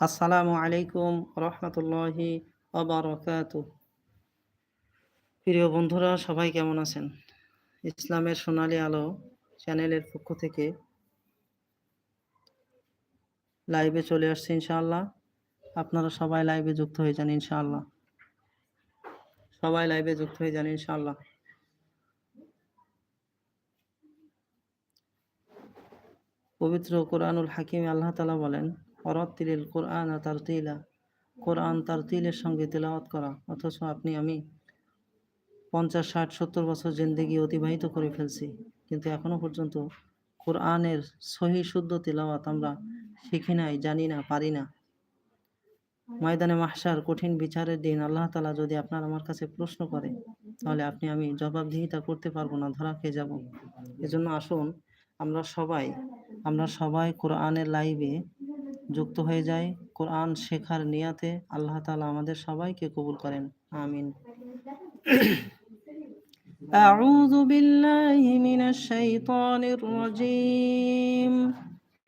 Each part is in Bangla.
আসসালামু আলাইকুম রহমতুল্লাহি অবরকাত প্রিয় বন্ধুরা, সবাই কেমন আছেন? ইসলামের সোনালী আলো চ্যানেলের পক্ষ থেকে লাইভে চলে আসছে ইনশাআল্লাহ। আপনারা সবাই লাইভে যুক্ত হয়ে যান ইনশাআল্লাহ। সবাই লাইভে যুক্ত হয়ে যান ইনশাআল্লাহ। পবিত্র কোরআনুল হাকিম আল্লাহ তালা বলেন অরত্তিল কোরআন তারতিলা। কোরআন তারতিলের সঙ্গে তেলাওয়াত করা। অথচ আপনি, আমি পঞ্চাশ, ষাট, সত্তর বছর জিন্দেগি অতিবাহিত করে ফেলছি। কিন্তু এখনও পর্যন্ত কোরআনের সহি শুদ্ধ তেলাওয়াত আমরা শিখি নাই, জানি না, পারি না। ময়দানে মাহসার কঠিন বিচারের দিন আল্লাহ তালা যদি আপনার আমার কাছে প্রশ্ন করে, তাহলে আপনি আমি জবাবদিহিতা করতে পারব না, ধরা খেয়ে যাব। এজন্য আসুন, আমরা সবাই আমরা সবাই কোরআনের লাইভে যুক্ত হয়ে যাই কোরআন শেখার নিয়াতে আল্লাহ তালা আমাদের সবাইকে কবুল করেন আমিন أعوذ بالله من الشيطان الرجيم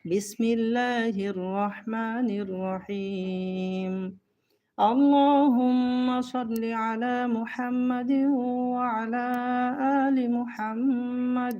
بسم الله الرحمن الرحيم اللهم صل على محمد وعلى آل محمد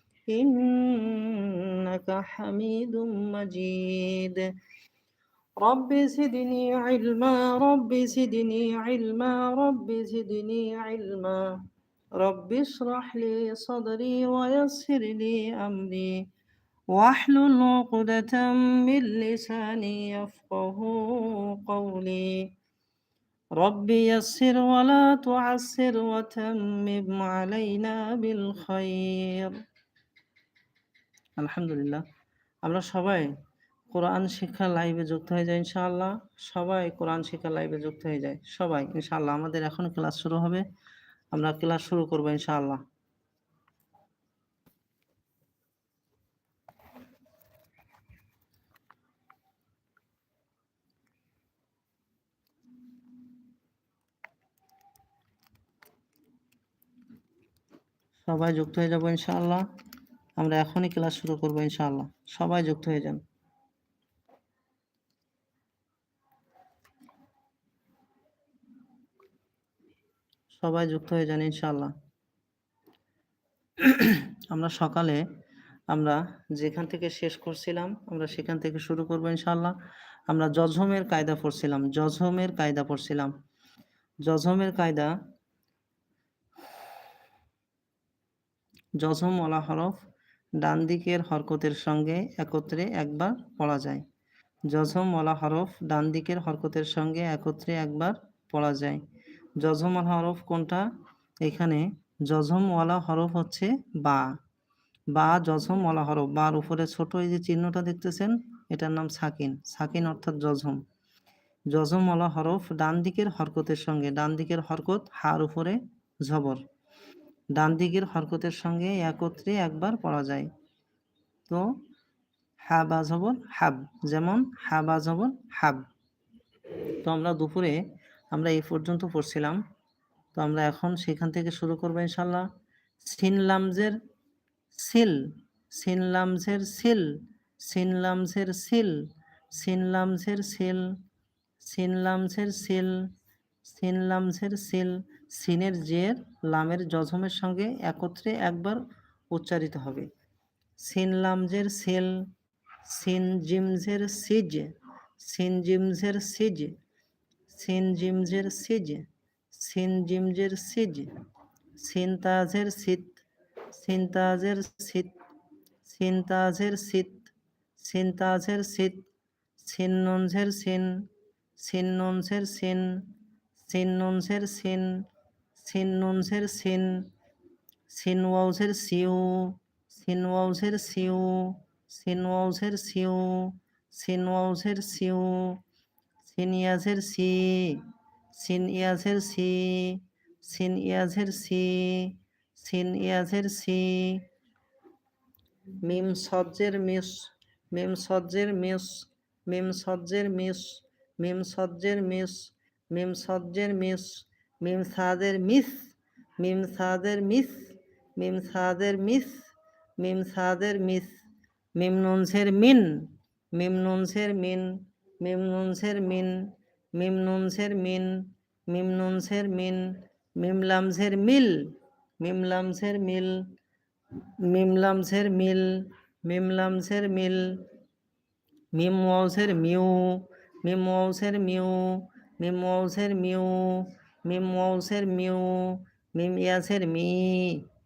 إنك حميد مجيد. رب زدني علما رب زدني علما رب زدني علما. رب اشرح لي صدري ويسر لي أمري. واحلل عقدة من لساني يفقه قولي. رب يسر ولا تعسر وتمم علينا بالخير. আলহামদুলিল্লাহ। আমরা সবাই কোরআন শিক্ষা লাইভে যুক্ত হয়ে যাই ইনশাআল্লাহ। সবাই কোরআন শিক্ষা লাইভে যুক্ত হয়ে যায়। সবাই ইনশাআল্লাহ। আমাদের এখন ক্লাস শুরু হবে। আমরা ক্লাস শুরু করব ইনশাআল্লাহ। সবাই যুক্ত হয়ে যাব ইনশাআল্লাহ। আমরা এখনই ক্লাস শুরু করব ইনশাআল্লাহ। সবাই যুক্ত হয়ে যান। সবাই যুক্ত হয়ে যান ইনশাআল্লাহ। আমরা সকালে আমরা যেখান থেকে শেষ করছিলাম, আমরা সেখান থেকে শুরু করব ইনশাআল্লাহ। আমরা জজমের কায়দা পড়ছিলাম জজমের কায়দা পড়ছিলাম। জজমের কায়দা জজম ওলা হরফ ডান দিকের হরকতের সঙ্গে একত্রে একবার পড়া যায়। জজম ওলা হরফ ডান দিকের হরকতের সঙ্গে একত্রে একবার পড়া যায়। জজম ওলা হরফ কোনটা? এখানে জজমওয়ালা হরফ হচ্ছে বা। বা জজম ওলা হরফ, বার উপরে ছোট এই যে চিহ্নটা দেখতেছেন, এটার নাম সাকিন। সাকিন অর্থাৎ জজম জজমওয়ালা হরফ ডান দিকের হরকতের সঙ্গে ডান দিকের হরকত হার উপরে ঝবর। ডান দিকের হরকতের সঙ্গে একত্রে একবার পড়া যায়। তো, হা বা জবর হাব, যেমন হা বা জবর হাব। তো আমরা দুপুরে আমরা এই পর্যন্ত পড়ছিলাম। তো আমরা এখন সেখান থেকে শুরু করব ইনশাল্লাহ সিন লামজের সিল, সিন লামজের সিল, সিন লামজের সিল, সিন লামজের সিল, সিন লামজের সিল, সিন লামজের সিল সিনের জের লামের জজমের সঙ্গে একত্রে একবার উচ্চারিত হবে। সিন লামজের সিল, সিন জিমজের সিজ, সিন জিমজের সিজ, সিন জিমজের সিজ, সিন জিমজের সিজ, সিন তাজের সিত, সিন তাজের সিত, সিন তাজের সিত, সিন তাজের সিত, সিন ননঝের সিন সিন সিন সিন সিন সিন ওয়াউঝের সিউ সিন ওয়াউঝের সিউ সিন ওয়াউঝের সিউ সিন ওয়াউঝের সিউ সিনিয়াজের সি সিন ইয়াজের সি সিন ইয়াজের সি সিন ইয়াজের সি। মিম সজ্জের মিস মিম সজ্জের মিস মিম সজ্জের মিস মিম সজ্জের মিস মিম সজ্জের মিস। মিম সাদের মিস মিম সাদের মিস মিম সাদের মিস মিম সাদের মিস মিম নুনসের মিন মিম নুনসের মিন মিম নুনসের মিন মিম নুনসের মিন মিম নুনসের মিন মিম লামসের মিল মিম লামসের মিল মিম লামসের মিল মিম লামসের মিল মিম ওয়াউসের মিউ মিম ওয়াউসের মিউ মিম ওয়াউসের মিউ মিম ওয়াউসের মিউ, মিম ইয়াসের মি,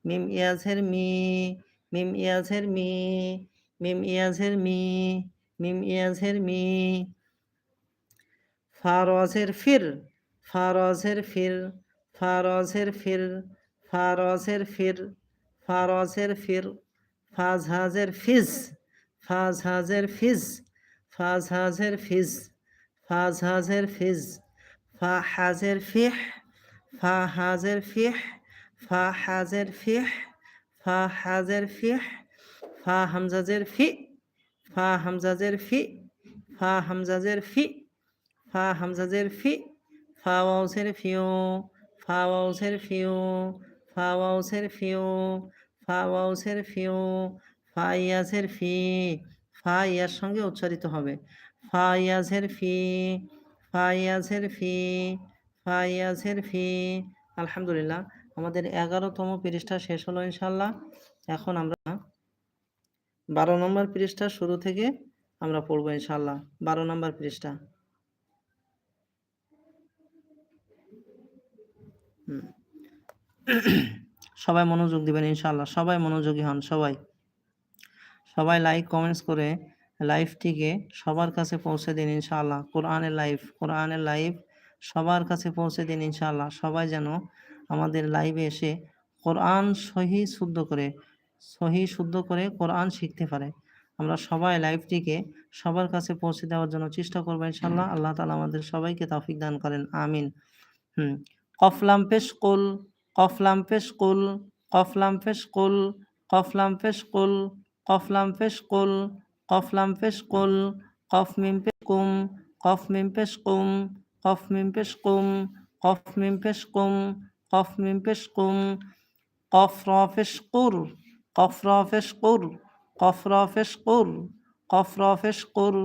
মিম ইয়াসের মি, মিম ইয়াসের মি, মিম ইয়াসের মি, মিম ইয়াসের মি। ফারসের ফির ফারসের ফির ফারসের ফির ফারসের ফির ফারসের ফির ফাজ হাজের ফিজ ফাজ হাজের ফিজ ফাজ হাজের ফিজ ফাজ হাজের ফিজ। ফা হাজের ফিহ, ফা হাজের ফিহ, ফা হাজের ফিহ, ফা হাজের ফিহ, ফা হামজাজের ফি, ফা হামজাজের ফি, ফা হামজাজের ফি, ফা হামজাজের ফি, ফা ওয়াউসের ফিউ ফা ওয়াউসের ফিউ ফা ওয়াউসের ফিউ ফা ওয়াউসের ফিউ ফা ইয়াসের ফি, ফা ইয়ার সঙ্গে উচ্চারিত হবে, ফা ইয়াসের ফি ফা ইয়াসের ফি ফা ইয়াসের ফি আলহামদুলিল্লাহ, আমাদের এগারোতম পৃষ্ঠা শেষ হলো ইনশাল্লাহ এখন আমরা বারো নম্বর পৃষ্ঠা শুরু থেকে আমরা পড়ব ইনশাল্লাহ বারো নম্বর পৃষ্ঠা। সবাই মনোযোগ দিবেন ইনশাল্লাহ সবাই মনোযোগী হন, সবাই। সবাই লাইক কমেন্টস করে লাইভটিকে সবার কাছে পৌঁছে দিন ইনশাআল্লাহ। কোরআনের লাইফ কোরআনের লাইফ সবার কাছে পৌঁছে দিন ইনশাআল্লাহ। সবাই যেন আমাদের লাইভে এসে কোরআন সহি শুদ্ধ করে সহি শুদ্ধ করে কোরআন শিখতে পারে। আমরা সবাই লাইভটিকে সবার কাছে পৌঁছে দেওয়ার জন্য চেষ্টা করব ইনশাআল্লাহ। আল্লাহ তালা আমাদের সবাইকে তৌফিক দান করেন। আমিন। হুম। কফলাম পেশ কুল কফলাম পেশ কুল কফলাম পেশ কুল কফলাম পেশ কুল কফলাম পেশ কুল কফলাম পেশ কুল কফ মিম পেশ কুম কফ মিম পেশ কুম কফ মিম পেশ কুম কফ মিম পেশ কুম কফ মিম পেশ কুম কফ র পেশ কুর কফ র পেশ কুর কফ র পেশ কুর কফ র পেশ কুর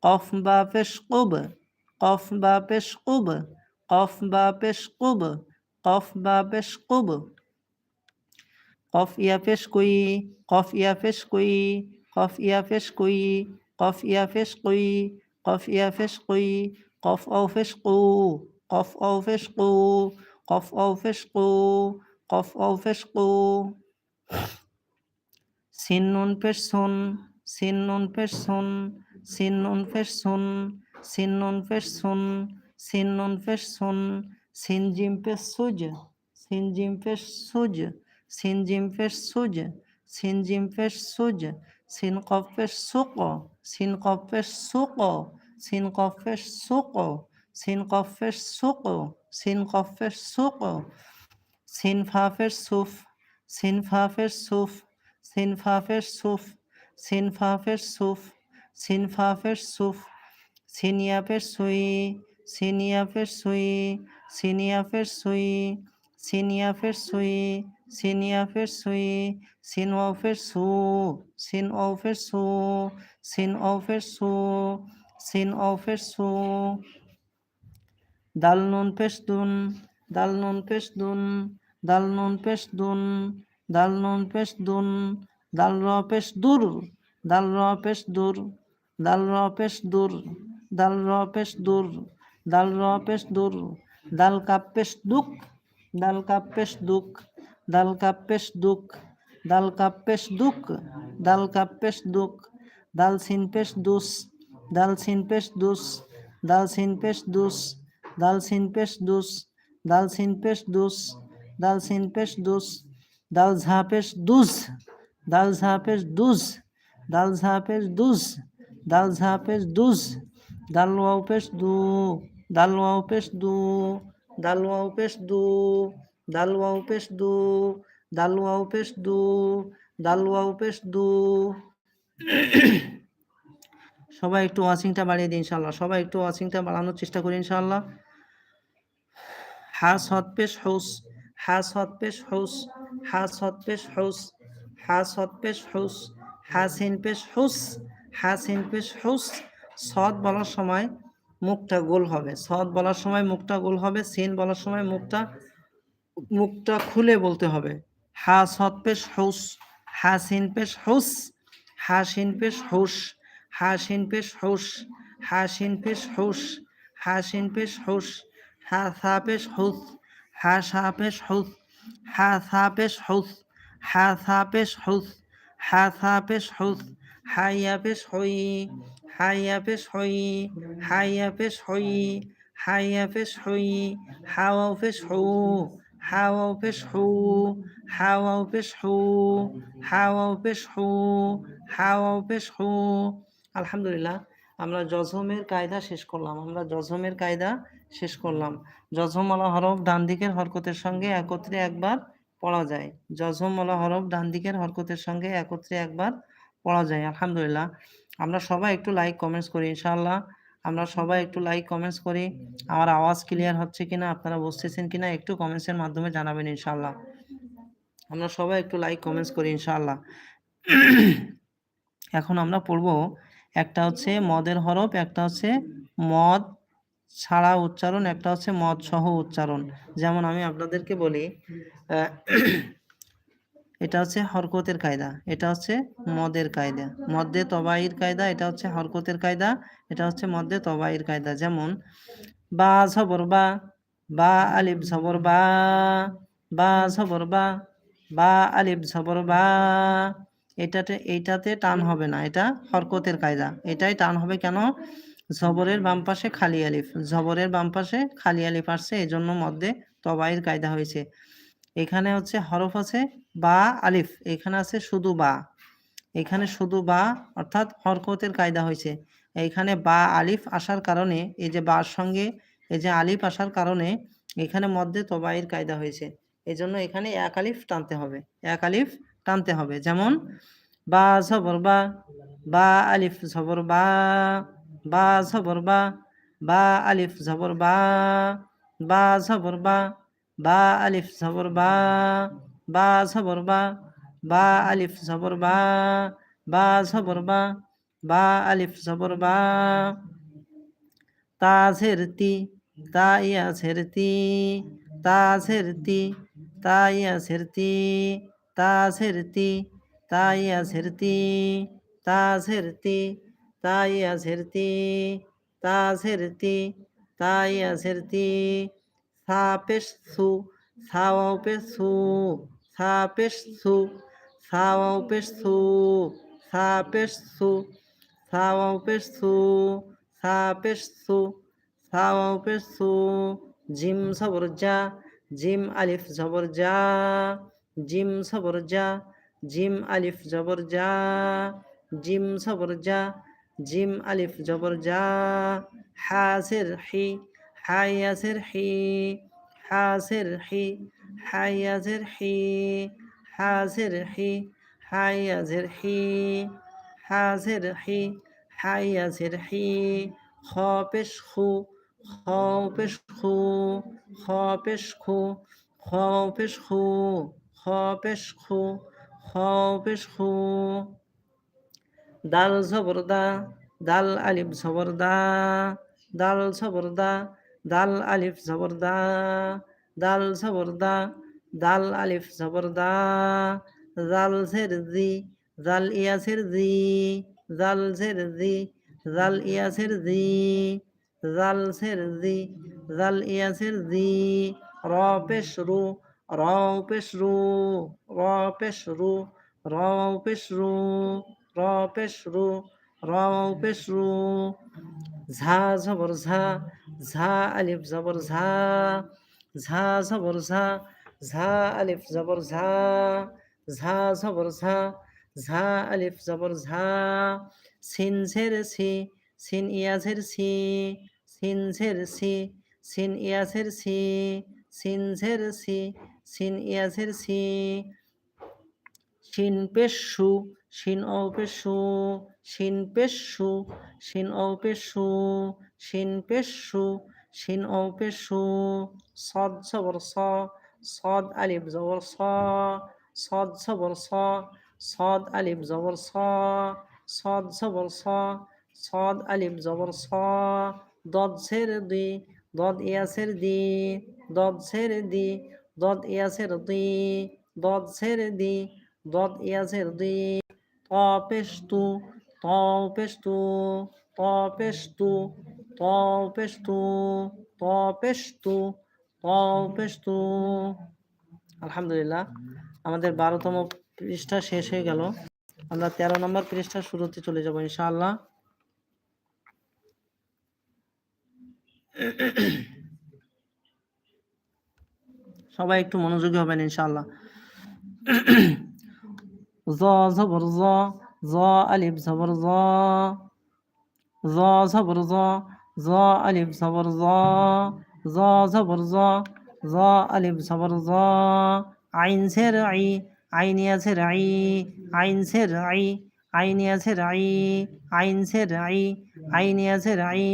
কফ বা পেশ কুব কফ বা পেশ কুব কফ বা পেশ কুব কফ বা পেশ কুব কফ ইয়া পেশ কুই কফ ইয়া পেশ কুই কফ ইয়া পেশ কুই কফ ইয়া পেশ কুই কফ ইয়া পেশ কুই কফ ও পেশ কু কফ ও পেশ কু কফ ও পেশ কু কফ ও পেশ কু সিন নুন পেশ সুন সিন নুন পেশ সুন সিন নুন পেশ সুন সিন নুন পেশ সুন সিন নুন পেশ সুন সিন জিম পেশ সুজ সিন জিম পেশ সুজ সিন জিম পেশ সুজ সিন জিম পেশ সুজ সিন সুক সিন সুক সিন সুক সিন সুক সিন সুক সিন সুফ সিন সুফ সিন সুফ সিন সুফ সিন সুফ সিনিয়া সুই সিনিয়া সুই সিনিয়া সুই সিনিয়া সুই পেশ সুই সিন ও পেশ সু সিন ও পেশ সু সিন ও পেশ সু সিন ও পেশ সু দাল নুন পেশ দুন দাল নুন পেশ দুন দাল নুন পেশ দুন দাল নুন পেশ দুন র পেশ দুর দাল র পেশ দুর র পেশ দুর দাল র পেশ দুর দাল র পেশ দুর কাপ পেশ দুক দাল কাপ পেশ দুক দাল কাপ পেশ দুক দাল কাপ পেশ দুক দাল সিন পেশ দুস দাল সিন পেশ দুস দাল সিন পেশ দুস দাল সিন পেশ দুস দাল সিন পেশ দুস দাল সিন পেশ দুস দাল ঝা পেশ দুস দাল ঝা পেশ দুস দাল ঝা পেশ দুস দাল ঝা পেশ দুস দাল ওয়াও দু দাল ওয়াও দু দাল ওয়াও দু দাল ওয়াও দু দাল ওয়াও পেশ দু দাল ওয়াও দু সবাই একটু ওয়াচিংটা বাড়িয়ে দিন ইনশাল্লাহ সবাই একটু ওয়াচিংটা বাড়ানোর চেষ্টা করি ইনশাল্লাহ হাস হত পেশ হুস, হাস হত পেশ হুস, হাস হত পেশ হুস, হাস হত পেশ হুস, হাসিন পেশ হুস, হাসিন পেশ হুস। সদ বলার সময় মুখটা গোল হবে। সদ বলার সময় মুখটা গোল হবে, সিন বলার সময় মুখটা মুখটা খুলে বলতে হবে হা সদ পেশ হুস হাসিন পেশ হুস হাসিন পেশ হুস হাসিন পেশ হুস হাসিন পেশ হুস হাসিন পেশ হুস হা সা পেশ হুস হা সা পেশ হুস হা সা পেশ হুস হা সা পেশ হুস হা সা পেশ হুস হাইয়া পেশ হই হাইয়া পেশ হই হাইয়া পেশ হই হাইয়া পেশ হই হু পেশ হু হাওয়াও পেশ হু হাওয়াও পেশ হু হাওয়াও পেশ হু আলহামদুলিল্লাহ, আমরা জজমের কায়দা শেষ করলাম, আমরা জজমের কায়দা শেষ করলাম। জজমওয়ালা হরফ ডান দিকের হরকতের সঙ্গে একত্রে একবার পড়া যায়। জজমওয়ালা হরফ ডান দিকের হরকতের সঙ্গে একত্রে একবার পড়া যায়। আলহামদুলিল্লাহ, আমরা সবাই একটু লাইক কমেন্টস করি, ইনশাআল্লাহ। আমরা সবাই একটু লাইক কমেন্টস করি। আমার আওয়াজ ক্লিয়ার হচ্ছে কিনা, আপনারা বুঝতেছেন কিনা, একটু কমেন্টসের মাধ্যমে জানাবেন ইনশাআল্লাহ। আমরা সবাই একটু লাইক কমেন্টস করি ইনশাআল্লাহ। এখন আমরা পড়ব একটা হচ্ছে মদের হরফ, একটা হচ্ছে মদ ছাড়া উচ্চারণ, একটা হচ্ছে মদ সহ উচ্চারণ। যেমন আমি আপনাদেরকে বলি এটা হচ্ছে হরকতের কায়দা, এটা হচ্ছে মদের কায়দা। মদ্যে তবাইর কায়দা, এটা হচ্ছে হরকতের কায়দা, এটা হচ্ছে মদ্যে তবাইর কায়দা। যেমন, বা জবর বা বা আলিফ জবর বা বা বা বা আলিফ জবর বা, এটাতে, এইটাতে টান হবে না, এটা হরকতের কায়দা। এটাই টান হবে কেন? জবরের বাম পাশে খালি আলিফ জবরের বাম পাশে খালি আলিফ আসছে এই জন্য মধ্যে তবাইর কায়দা হয়েছে। এখানে হচ্ছে হরফ আছে বা, আলিফ। এখানে আছে শুধু বা। এখানে শুধু বা অর্থাৎ হরকতের কায়দা হয়েছে। এইখানে বা, আলিফ আসার কারণে, এই যে বার সঙ্গে, এই যে আলিফ আসার কারণে এখানে মধ্যে তবাইর কায়দা হয়েছে। এই জন্য এখানে এক আলিফ টানতে হবে। এক আলিফ টানতে হবে। যেমন, বা জবর বা বা, আলিফ জবর বা বা জবর বা বা, আলিফ জবর বা বা জবর বা বা আলিফ জবর বা বা জবর বা বা আলিফ জবর বা বা জবর বা বা আলিফ জবর বা। তা ঝেরতি তা ইয়া ঝেরতি তা ঝেরতি তা ইয়া ঝেরতি তা ঝেরতি তা ইয়া ঝেরতি তা ঝেরতি তা ইয়া ঝেরতি তা ঝেরতি তা ইয়া ঝেরতি সা পেশ সু সাওয়াও পেশ সু সা পেশ সু সাওয়াও পেশ সু সা পেশ সু সাওয়াও পেশ সু সা পেশ সু সাওয়াও পেশ সু জিম সবর যা, জিম আলিফ জবর যা, জিম সবর যা, জিম আলিফ জবর যা, জিম সবর যা, জিম আলিফ জবর যা, হাসির হি হায়াসির হি হাসির হি হায়াসির হি হাসির হি হায়াসির হি হাসির হি হায়াসির হি খ খু খ খু খ খু খ খু খ খু খ খু দাল জবর দা দাল আলিফ জবর দা দাল জবর দা দাল আলিফ জবর দা দাল জবর দা দাল আলিফ জবর দা জাল জের জি জাল ইয়াসের জি জাল জের জি জাল ইয়াসের জি জাল জের জি জাল ইয়াসের জি র পেশ রু র পেশ রু র পেশ রু র পেশ রু র পেশ রু র পেশ রু ঝা জবর ঝা ঝা আলিফ জবর ঝা ঝা জবর ঝা ঝা আলিফ জবর ঝা ঝা জবর ঝা ঝা আলিফ জবর ঝা, সিন ঝের সি, সিন ইয়াজের সি সিনঝের সি, সিন ইয়াসের সি সিনঝের সি, সিন ইয়াসের সি শিন পেশ শিন অপে সু শিন পেশু শিন অপেশু শিন পেশু শিন অপে সু সদ জবর স, সদ আলিফ জবর স, সদ জবর স, সদ আলিফ জবর স, সদ জবর স, সদ আলিফ জবর স, দদ ঝের দি, দদ ইয়াসের দি, দদ ছের দি, দদ ইয়াসের দি, দদ ছের দি, দদ ইয়াসের দি। طا بشتو طا بشتو طا بشتو طا بشتو طا بشتو طا بشتو আলহামদুলিল্লাহ আমাদের বারোতম পৃষ্ঠা শেষ হয়ে গেল আমরা তেরো নম্বর পৃষ্ঠা শুরুতে চলে যাব ইনশাআল্লাহ সবাই একটু মনোযোগী হবেন ইনশাআল্লাহ জ জবর জ জ আলিফ জবর জ জ জবর জ জ আলিফ জবর জ জ জবর জ জ আলিফ জবর জ আইন সের আই আইন ইয়াসের আই আইন সের আই আইন ইয়াসের আই আইন সের আই আইন ইয়াসের আই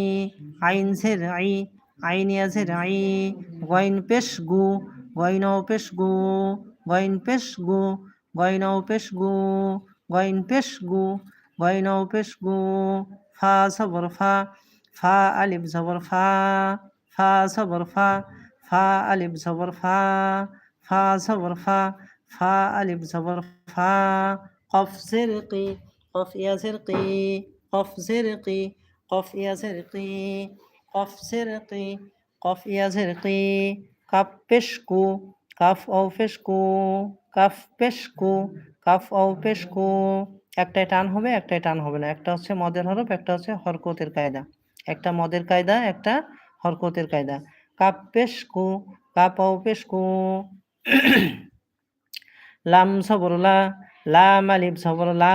আইন সের আই আইন ইয়াসের আই গইন পেশ গু গইন পেশ গু গইন পেশ গু গইন পেশ গু গইন পেশ গু গইন পেশ গু ফা সবর ফা ফা আলিফ জবর ফা ফা সবর ফা ফা আলিফ জবর ফা ফা সবর ফা ফা আলিফ জবর ফা কফ সিরকি কফ ইয়া সিরকি কফ সিরকি কফ ইয়া সিরকি কফ পেশকু কাফ ও পেশকু একটাই টান হবে, একটাই টান হবে না। একটা হচ্ছে মদের হরফ, একটা হচ্ছে হরকতের কায়দা। একটা মদের কায়দা, একটা হরকতের কায়দা। কাপ পেশকু কাপ ও পেশকু লাম সবরলা লাম আলিফ সবরলা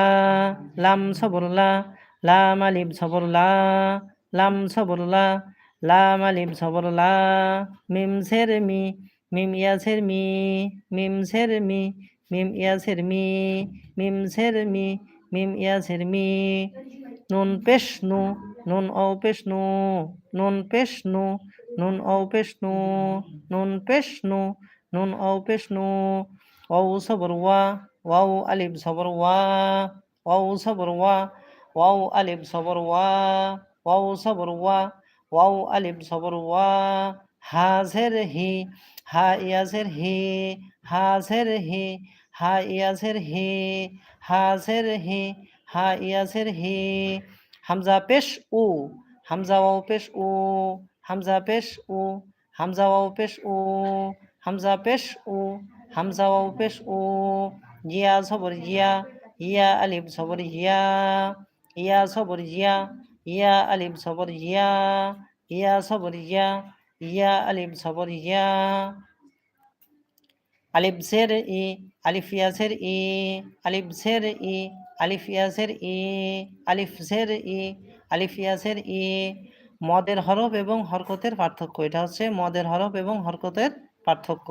লাম সবরলা লাম আলিফ সবরলা লাম সবরলা লাম আলিফ সবরলা মিম সের মি মিম ইয়াসের মি, মিম সের মি, মিম ইয়াসের মি, মিম সের মি, মিম ইয়াসের মি। নুন পেশ নু নুন ও পেশ নু নুন পেশ নু নুন ও পেশ নু নুন পেশ নু নুন ও পেশ নু ওয়াও সবর ওয়া ওয়াও আলিফ সবর ওয়া ওয়াও সবর ওয়া ওয়াও আলিফ সবর ওয়া ওয়াও সবর ওয়া ওয়াও আলিফ সবর ওয়া। হাজের হি হা ইয়াজের হি হাজের হি হা ইয়াজের হি হাজের হি হা ইয়াজের হি হামজা পেশ উ হামজা ওয়াও পেশ উ হামজা পেশ উ হামজা ওয়াও পেশ উ হামজা পেশ উ হামজা ওয়াও পেশ উ ইয়া সবর ইয়া ইয়া আলিফ সবর ইয়া ইয়া সবর ইয়া ইয়া আলিফ সবর ইয়া ইয়া সবর ইয়া ইয়া আলিফ সবর ইয়া। আলিফ জের ই, আলিফ ইয়াসের ই আলিফ জের ই, আলিফ ইয়াসের ই, আলিফ জের ই, আলিফ ইয়াসের ই। মদের হরফ এবং হরকতের পার্থক্য, এটা হচ্ছে মদের হরফ এবং হরকতের পার্থক্য।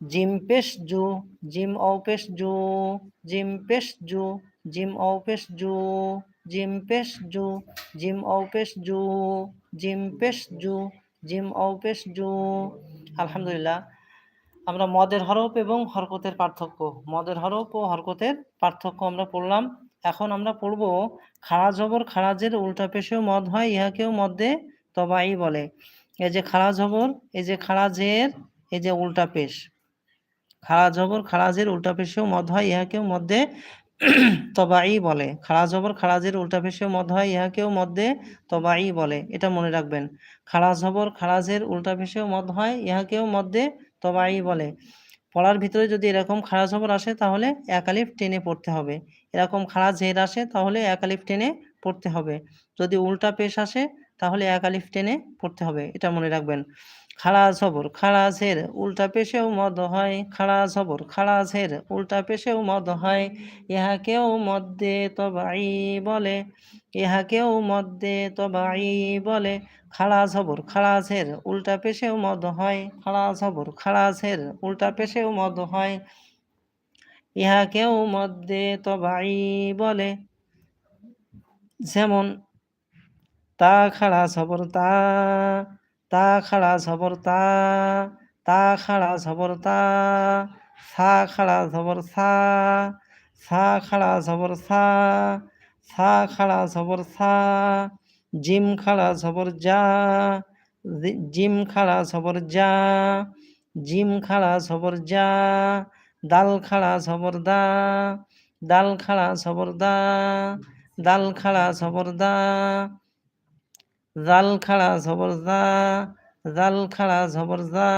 জিম পেশ জু, জিম ও পেশ জু, জিম পেশ জু, জিম ও পেশ জু, জিম পেশ জু, জিম ও পেশ জু, জিম পেশ জু জিম ও পেশ জু, আলহামদুলিল্লাহ। আমরা মদের হরফ এবং হরকতের পার্থক্য। মদের হরফ ও হরকতের পার্থক্য আমরা পড়লাম। এখন আমরা পড়ব খাড়া জবর খারাজের উল্টা পেশেও মদ হয়, ইহাকেও মধ্যে তবাই বলে। এই যে খাড়া জবর, এই যে খারাজের, এই যে উল্টা পেশ। খাড়া জবর, খারাজের উল্টা পেশেও মদ হয়, ইহাকেও মধ্যে তবাই বলে। খাড়া জবর খারাজের উল্টা পেশেও মদ হয়, ইহাকেও মধ্যে তবাই বলে। এটা মনে রাখবেন। খাড়া জবর খারাজের উল্টা পেশেও মদ হয়, ইহাকেও মধ্যে তবাই বলে। পড়ার ভিতরে যদি এরকম খাড়া জবর আসে, তাহলে একালিফ টেনে পড়তে হবে। এরকম খাড়া জের আসে, তাহলে একালিফ টেনে পড়তে হবে। যদি উল্টা পেশ আসে, তাহলে এক আলিফ টেনে পড়তে হবে। এটা মনে রাখবেন। খাড়া সবর খাড়াসের উল্টা পেশেও মদ হয়। খাড়া সবর খাড়াসের উল্টা পেশেও মদ হয়। ইহাকেও মদ্যে তবাই বলে ইহাকেও মদ্যে তবাই বলে। খাড়া সবর খাড়াসের উল্টা পেশেও মদ হয়। খাড়া সবর খাড়াসের উল্টা পেশেও মদ হয়। ইহাকেও মদ্যে তবাই বলে। যেমন তা খাড়া সবর তা তা খাড়া সবর তা তা খাড়া সবর তা সা খাড়া সবর সা সা খাড়া সবর সা সা খাড়া সবর সা জিম খাড়া সবর যা জিম খাড়া সবর যা জিম খাড়া সবর যা দাল খাড়া সবর দা দাল খাড়া সবর দা দাল খাড়া সবর দা জাল খাড়া ঝবর জা জাল খাড়া ঝবর জা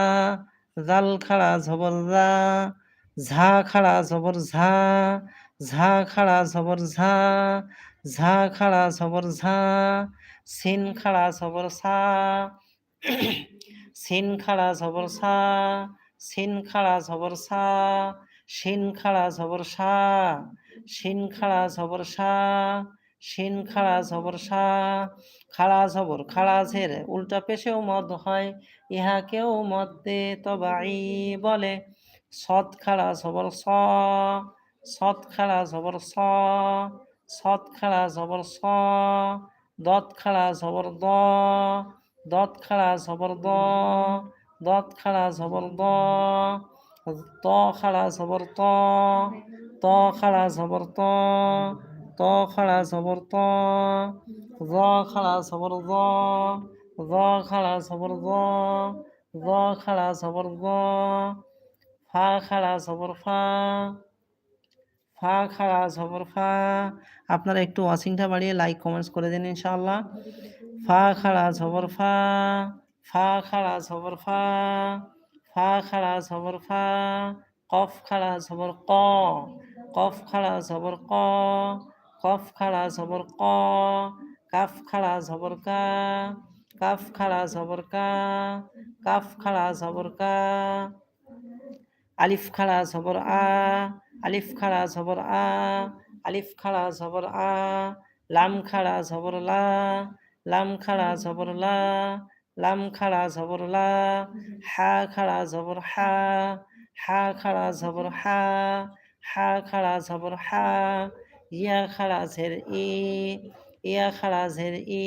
জাল খাড়া ঝবর জা ঝা খাড়া ঝবর ঝা ঝা খাড়া ঝবর ঝা ঝা খাড়া ঝবর ঝা সিন খাড়া ঝবর সা সিন খাড়া ঝবর সা সিন খাড়া ঝবর সা সিন খাড়া ঝবর সা সিন খাড়া ঝবর সা সিন খাড়া ঝবর সা খাড়া ঝবর খাড়াঝের উল্টা পেশেও মদ হয় ইহাকেও মদ্দে তবাই বলে। সৎ খাড়া ঝবর স, সৎ খাড়া ঝবর স, সৎ খাড়া ঝবর স দত খাড়া ঝবর দ দত খাড়া ঝবর দ দত খাড়া ঝবর দ, ত খাড়া ঝবর ত ত খাড়া ঝবর ত ত খাড়া ঝবর ত জ খাড়া ঝবর জ জ খাড়া ঝবর জ জ খাড়া ঝবর জ ফা খাড়া ঝবর ফা ফা খাড়া ঝবর ফা আপনারা একটু ওয়াচিংটা বাড়িয়ে লাইক কমেন্টস করে দিন ইনশাআল্লাহ ফা খাড়া ঝবর ফা ফা খাড়া ঝবর ফা ফা খাড়া ঝবর ফা কফ খাড়া ঝবর ক কফ খাড়া ঝবর ক কফ খাড়া ঝবর ক কাফ খাড়া ঝবর কা কাফ খাড়া ঝবর কা কাফ খাড়া ঝবর কা আলিফ খাড়া ঝবর আ আলিফ খাড়া ঝবর আ আলিফ খাড়া ঝবর আ লাম খাড়া ঝবর লা লাম খাড়া ঝবর লা লাম খাড়া ঝবর লা হা খাড়া ঝবর হা হা খাড়া ঝবর হা হা খাড়া ঝবর হা ইয়া খাড়া ঝের ই ইয়া খাড়া ঝের ই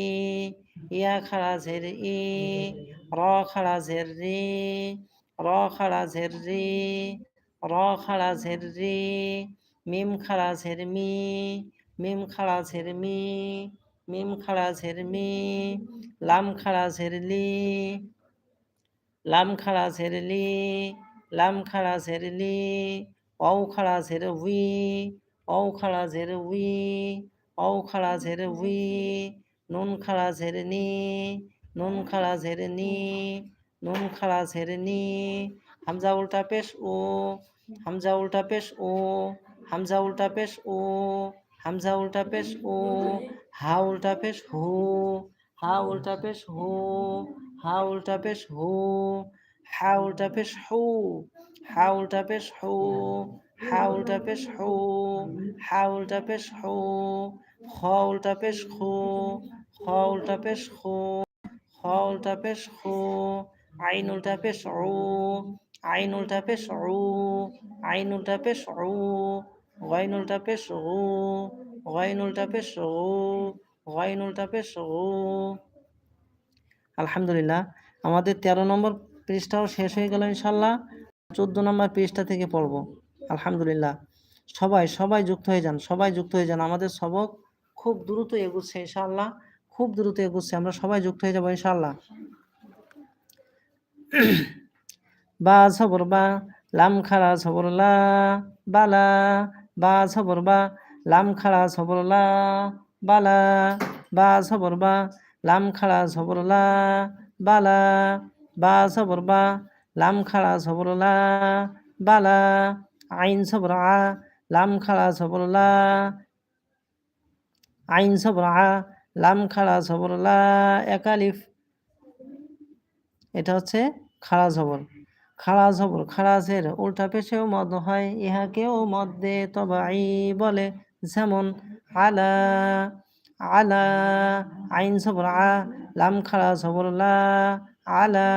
ইয়া খাড়া ঝের ই র খাড়া ঝের রি, র খাড়া ঝের রি, র খাড়া ঝের রি, মিম খাড়া ঝের মি, মিম খাড়া ঝের মি, মিম খাড়া মি, লাম খাড়া লি, লাম খাড়া লি, লাম খাড়া লি ঔ খাড়া উই ঔ খাড়া ঝের উই ঔ খাড়া ঝের উই নুন খাড়া ঝের নি নুন খাড়া ঝের নি নুন খাড়া ঝের নি হামজা উল্টা পেশ ও হামজা উল্টা পেশ ও হামজা উল্টা পেশ ও হামজা উল্টা পেশ ও হা উল্টা পেশ হু হা উল্টা পেশ হু হা উল্টা পেশ হু হা উল্টা পেশ হু হা উল্টা পেশ হু হা উল্টা পেশ হু হা উল্টা পেশ হু খ পেশ খু উল্টা পেশ খু খ পেশ খু আইন উল্টা পেশ উ আইন উল্টা পেশ উ আইন উল্টা পেশ উ গইন উল্টা পেশ উ গইন উল্টা পেশ উ গইন পেশ উ আলহামদুলিল্লাহ আমাদের তেরো নম্বর পৃষ্ঠাও শেষ হয়ে গেল ইনশাল্লাহ চোদ্দ নম্বর পৃষ্ঠা থেকে পড়ব আলহামদুলিল্লাহ। সবাই সবাই যুক্ত হয়ে যান, সবাই যুক্ত হয়ে যান। আমাদের সবক খুব দ্রুত এগুচ্ছে ইনশাল্লাহ খুব দ্রুত এগুচ্ছে, আমরা সবাই যুক্ত হয়ে যাব ইনশাল্লাহ বা সবর, বা লাম খাড়া সবর বালা বা সবর, বা লাম খাড়া সবর বালা বা সবর, বা লাম খাড়া সবর বালা বা সবর, বা লাম খাড়া সবর বালা আইন সবর আ লাম খাড়া সবর লা আইন সবর আ লাম খাড়া জবর লা এক এটা হচ্ছে খাড়া জবর খাড়া জবর খাড়াজের উল্টা পেশেও মদ হয়, ইহাকেও মদ্দে তবাই বলে যেমন, আলা আলা, আইন জবর আ লাম খাড়া জবর লা আলা,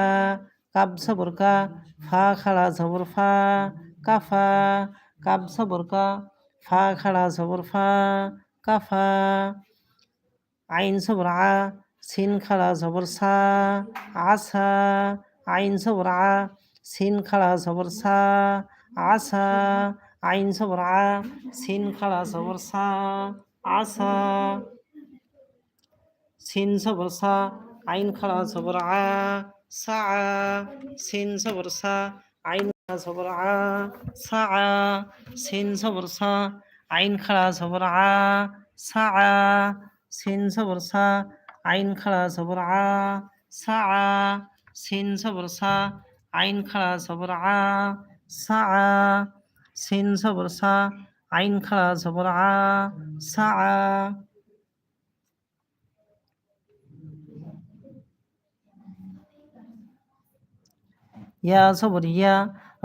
কাব জবর কা, ফা খাড়া জবর ফা। কাফা কাব জবর কা ফা খাড়া জবর ফা কাফা আইন জবর আ সিন খাড়া জবর সা আসা আইন জবর আ সিন খাড়া জবর সা আসা আইন জবর আ সিন খাড়া জবর সা আসা সিন জবর সা আইন খাড়া জবর আ সা সিন জবর সা আইন খাড়া জবর আ সা সিন জবর সা আইন খাড়া জবর আ সা সিন জবর সা আইন খাড়া জবর আ সা সিন জবর সা আইন খাড়া জবর আ সা সিন জবর সা আইন খাড়া জবর আ সা ইয়া জবর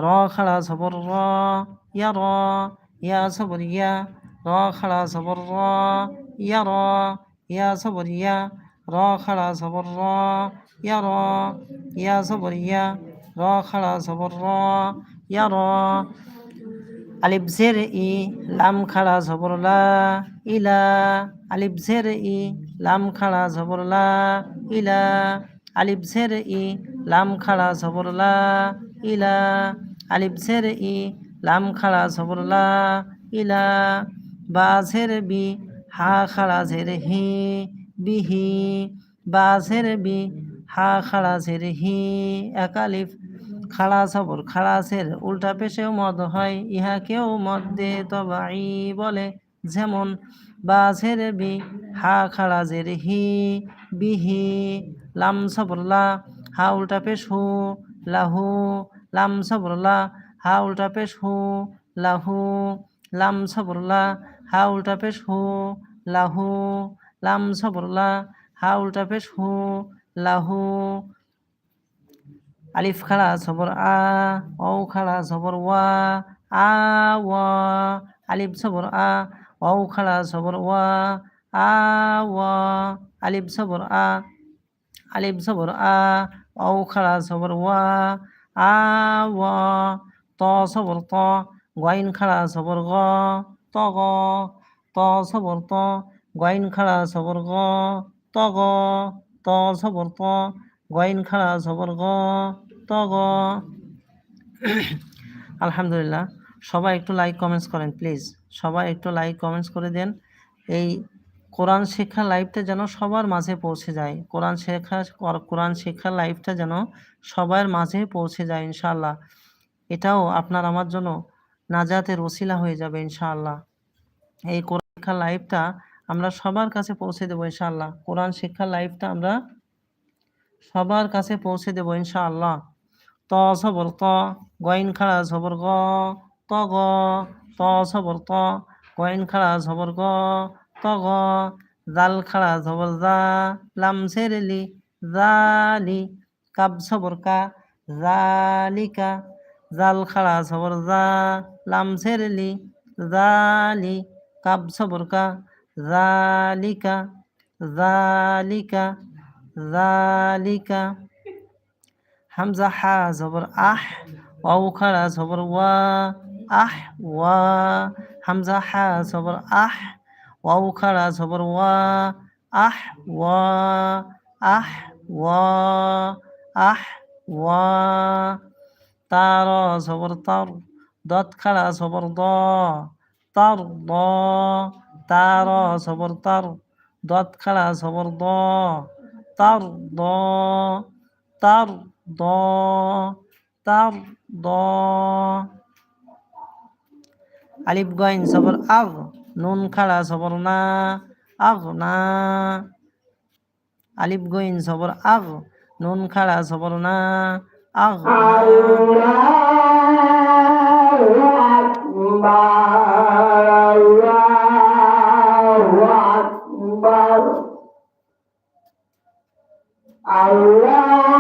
ইয়া র খাড়া জবর র ইয়া র ইয়া জবর ইয়া র খাড়া জবর র ইয়া র ইয়া জবর ইয়া র খাড়া জবর র ইয়া র ইয়া জবর ইয়া র খাড়া জবর র ইয়া র আলিফ জের ই লাম খাড়া জবর লা ইলা আলিফ জের ই লাম খাড়া জবর লা ইলা আলিফ জের ই খাড়া আলিফ জের ই, লাম খাড়া জবর লা ইলা, বা জের বি, হা খাড়া জের হি বিহি বা জের বি, হা খাড়া জের হি একালিফ খাড়া সবর খাড়াসের উল্টা পেশেও মদ হয় ইহাকেও মদ্দে তবাই বলে যেমন বাঝের বি, হা খাড়াজের হি বিহি লাম সবরলা হা উল্টা পেশ, লাহু লাম সবরলা, হা উল্টা পেশ হু, লাহু, লাম সবরলা, হা উল্টা পেশ হু, লাহু, লাম সবরলা, হা উল্টা পেশ হু, লাহু। আলিফ খাড়া সবর আ ও খাড়া সবর ওয়া, আ, ওয়া। আলিফ সবর আ ও খাড়া সবর ওয়া, আ, ওয়া। আলিফ সবর আ, আলিফ সবর আ ও খাড়া সবর ওয়া আ ত গয়ন খাড়া সবর গ, ত গ, ত সবর ত, গয়ন খাড়া সবর গ, ত গ, ত সবর ত, গয়ন খাড়া সবর গ, ত গ। আলহামদুলিল্লাহ। সবাই একটু লাইক কমেন্টস করেন প্লিজ সবাই একটু লাইক কমেন্টস করে দেন। এই কোরআন শিক্ষা লাইফটা যেন সবার মাঝে পৌঁছে যায়। কোরআন শেখা কোরআন শিক্ষা লাইফটা যেন সবার মাঝে পৌঁছে যায় ইনশাআল্লাহ। এটাও আপনার আমার জন্য নাজাতের ওসিলা হয়ে যাবে ইনশাআল্লাহ। এই কোরআন শিক্ষা লাইফটা আমরা সবার কাছে পৌঁছে দেবো ইনশাআল্লাহ। কোরআন শিক্ষা লাইফটা আমরা সবার কাছে পৌঁছে দেবো ইনশাআল্লাহ। ত সবর ত গয়ন খাড়া সবর গ, ত গ, ত সবর ত গয়ন খাড়া সবর গ ত গ জাল খাড়া সবর জা লাম সেরেলি জালি, কাব সবর জালিকা, জাল খাড়া সবর জা লাম সেরেলি জালি, কাব সবর জালিকা জালিকা জালিকা। হামজা হা জবর আহ, ওয়াও খাড়া জবর ওয়া, আহ, ওয়া। হামজা হা জবর আহ ওয়াও খাড়া জবর ওয়া আহ ওয়া আহ ওয়া আহ ওয়া তার জবর তার দত খাড়া জবর দ তার দ তার জবর তার দত খাড়া জবর দ তার দ নুন খাড়া সবর না আগ না। আলিফ গইন সবর আগ নুন খাড়া সবর না আগ Allah